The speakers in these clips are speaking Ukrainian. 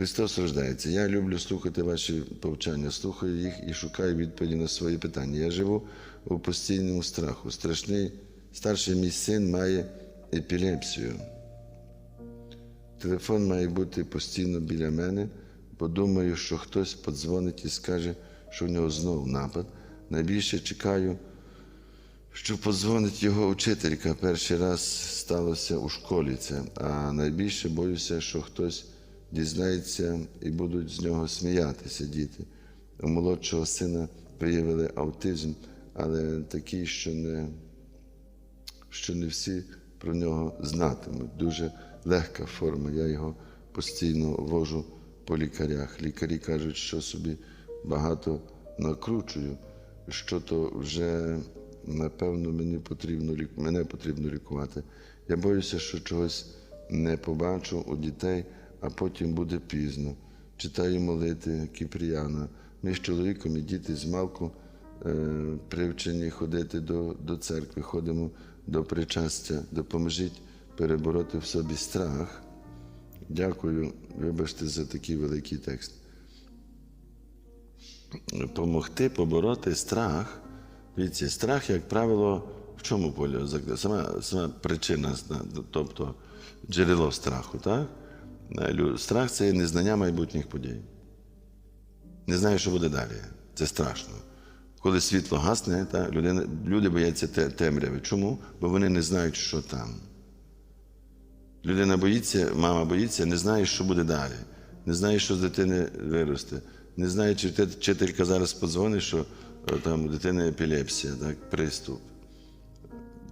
Христос рождається. Я люблю слухати ваші повчання, слухаю їх і шукаю відповіді на свої питання. Я живу у постійному страху. Страшний старший мій син має епілепсію. Телефон має бути постійно біля мене, бо думаю, що хтось подзвонить і скаже, що в нього знову напад. Найбільше чекаю, що подзвонить його учителька. Перший раз сталося у школі це, а найбільше боюся, що хтось дізнається і будуть з нього сміятися діти. У молодшого сина виявили аутизм, але такий, що не що не всі про нього знатимуть. Дуже легка форма. Я його постійно вожу по лікарях. Лікарі кажуть, що собі багато накручую, що то вже напевно мені потрібно мене потрібно лікувати. Я боюся, що чогось не побачу у дітей, а потім буде пізно. Читаю молити Кіпріяна. Ми з чоловіком і діти з малку е, привчені ходити до, до церкви, ходимо до причастя. Допоможіть перебороти в собі страх. Дякую, вибачте за такий великий текст. Помогти побороти страх. Дивіться, страх, як правило, в чому полі? Сама, сама причина, тобто джерело страху. Так? Лю- Страх це незнання майбутніх подій. Не знаю, що буде далі. Це страшно. Коли світло гасне, та, людина, люди бояться темряви. Чому? Бо вони не знають, що там. Людина боїться, мама боїться, не знає, що буде далі. Не знає, що з дитини виросте. Не знає, чи вчителька зараз подзвонить, що е, там у епілепсія, так, приступ.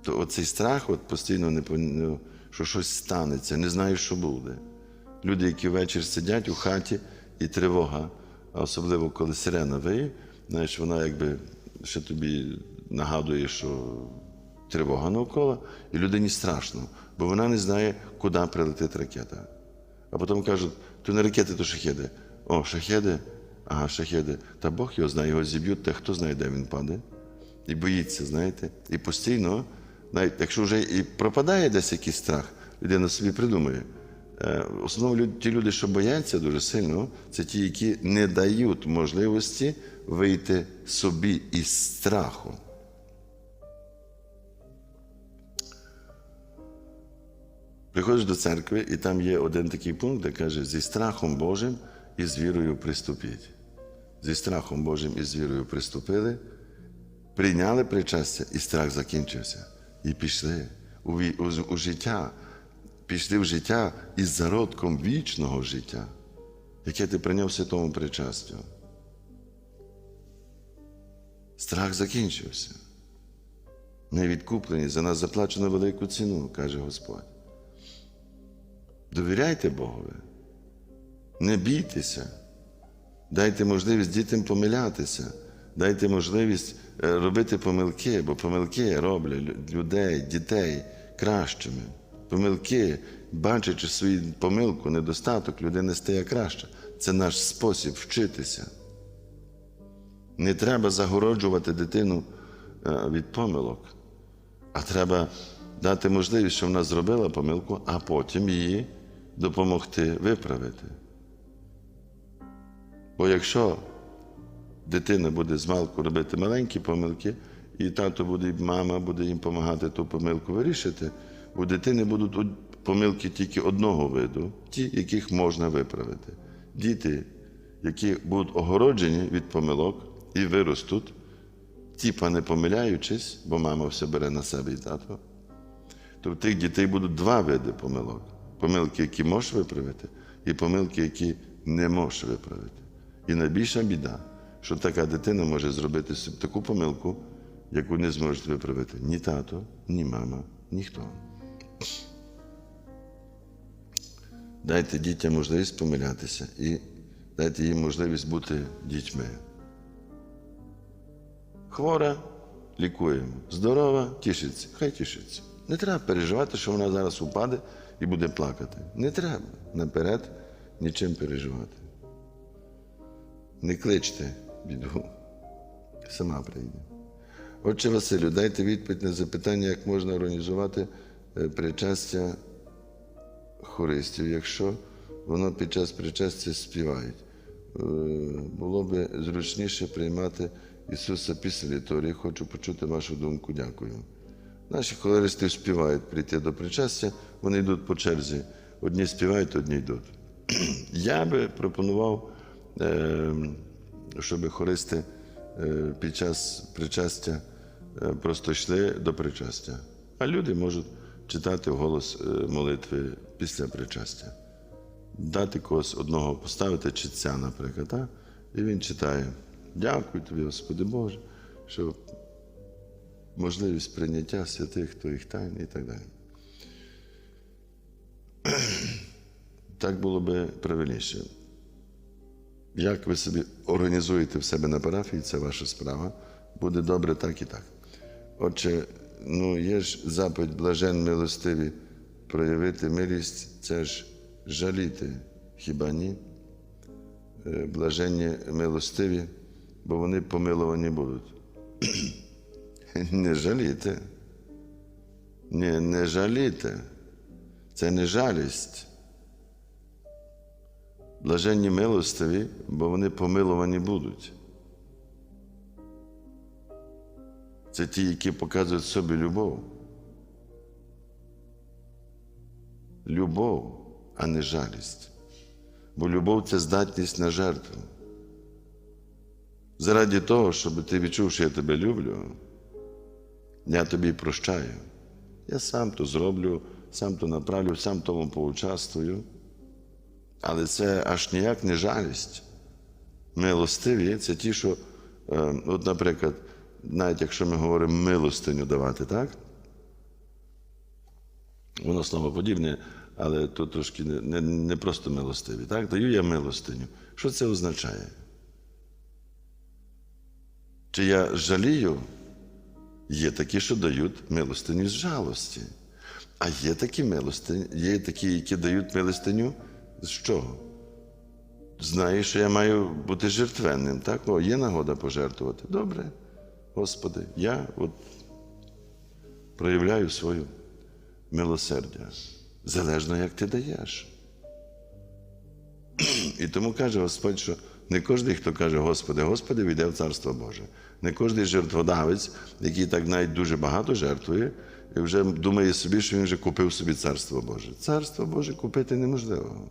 То оцей страх от постійно не ну, що щось станеться, не знаю, що буде. Люди, які ввечері сидять у хаті, і тривога, а особливо коли сирена виє, знаєш, вона якби ще тобі нагадує, що тривога навколо, і людині страшно, бо вона не знає, куди прилетить ракета. А потім кажуть, то не ракети, то шахеди. О, шахеди, ага, шахеди. Та Бог його знає, його зіб'ють, та хто знає, де він паде. І боїться, знаєте. І постійно, навіть якщо вже і пропадає десь якийсь страх, людина собі придумує. Е, В основному ті люди, що бояться дуже сильно, це ті, які не дають можливості вийти собі із страху. Приходиш до церкви, і там є один такий пункт, де каже: зі страхом Божим і з вірою приступіть. Зі страхом Божим і з вірою приступили, прийняли причастя, і страх закінчився. І пішли у, у, у життя, пішли в життя із зародком вічного життя, яке ти прийняв святому причастю. Страх закінчився. Ми відкуплені, за нас заплачено велику ціну, каже Господь. Довіряйте Богові. Не бійтеся. Дайте можливість дітям помилятися. Дайте можливість е, робити помилки, бо помилки роблять людей, дітей кращими. Помилки, бачачи свою помилку, недостаток, людина стає краща. Це наш спосіб вчитися. Не треба загороджувати дитину е, від помилок, а треба дати можливість, щоб вона зробила помилку, а потім її допомогти виправити. Бо якщо дитина буде змалку робити маленькі помилки, і тато буде, і мама буде їм допомагати ту помилку вирішити, у дитини будуть помилки тільки одного виду, ті, яких можна виправити. Діти, які будуть огороджені від помилок і виростуть, тіпа не помиляючись, бо мама все бере на себе і тато, то в тих дітей будуть два види помилок: помилки, які можеш виправити, і помилки, які не можеш виправити. І найбільша біда, що така дитина може зробити таку помилку, яку не зможе виправити ні тато, ні мама, ніхто. Дайте дітям можливість помилятися і дайте їм можливість бути дітьми. Хвора лікуємо. Здорова тішиться. Хай тішиться. Не треба переживати, що вона зараз упаде і буде плакати. Не треба наперед нічим переживати. Не кличте біду. Сама прийде. Отче Василю, дайте відповідь на запитання, як можна організувати причастя хористів, якщо воно під час причастя співають. Е, Було би зручніше приймати Ісуса після літорії. Хочу почути вашу думку. Дякую. Наші холеристи співають прийти до причастя, вони йдуть по черзі. Одні співають, одні йдуть. Я би пропонував, е, щоб хористи е, під час причастя е, просто йшли до причастя. А люди можуть читати голос е, молитви після причастя. Дати когось одного поставити читця, наприклад, а? і він читає. Дякую тобі, Господи Боже, що можливість прийняття святих твоїх тайн і так далі. Так було би правильніше. Як ви собі організуєте в себе на парафії, це ваша справа. Буде добре так і так. Отже, ну є ж заповідь блажен милостиві проявити милість, це ж жаліти, хіба ні? Е, Блаженні милостиві, бо вони помиловані будуть. Не жалійте. Ні, не жалійте. Це не жалість. Блаженні милостиві, бо вони помиловані будуть. Це ті, які показують собі любов. Любов, а не жалість. Бо любов це здатність на жертву. Заради того, щоб ти відчув, що я тебе люблю, я тобі прощаю. Я сам то зроблю, сам то направлю, сам тому поучаствую. Але це аж ніяк не жалість. Милостиві це ті, що, е, от, наприклад, навіть якщо ми говоримо милостиню давати, так? Воно слово подібне, але тут трошки не, не, не просто милостиві. Так? Даю я милостиню. Що це означає? Чи я жалію? Є такі, що дають милостиню з жалості. А є такі милостині, є такі, які дають милостиню з чого? Знаю, що я маю бути жертвенним. Так? О, є нагода пожертвувати. Добре, Господи, я от проявляю свою милосердя. Залежно, як ти даєш. І тому каже Господь, що не кожен, хто каже Господи, Господи, війде в Царство Боже. Не кожен жертводавець, який так навіть дуже багато жертвує, і вже думає собі, що він вже купив собі Царство Боже. Царство Боже купити неможливо.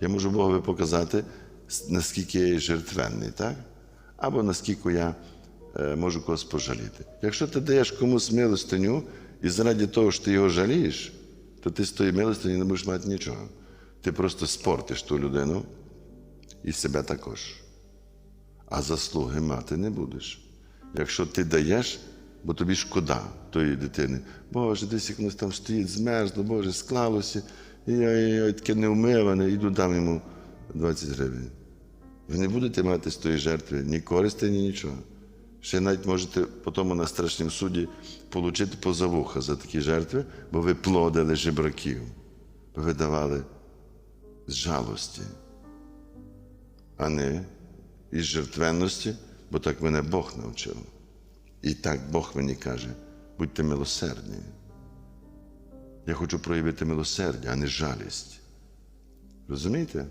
Я можу Богові показати, наскільки я є жертвенний, так? Або наскільки я можу когось пожаліти. Якщо ти даєш комусь милостиню, і заради того, що ти його жалієш, то ти з тої милостині не будеш мати нічого. Ти просто спортиш ту людину і себе також. А заслуги мати не будеш. Якщо ти даєш, бо тобі шкода тої дитини. Боже, десь як воно там стоїть, змерзло, Боже, склалося, і я, я, я таке невмиване, іду дам йому 20 гривень. Ви не будете мати з тої жертви ні користі, ні нічого. Ще навіть можете потім на страшнім суді отримати позавуха за такі жертви, бо ви плодили жебраків, бо ви давали з жалості, а не із жертвенності, бо так мене Бог навчив. І так Бог мені каже: будьте милосердні. Я хочу проявити милосердя, а не жалість. Розумієте?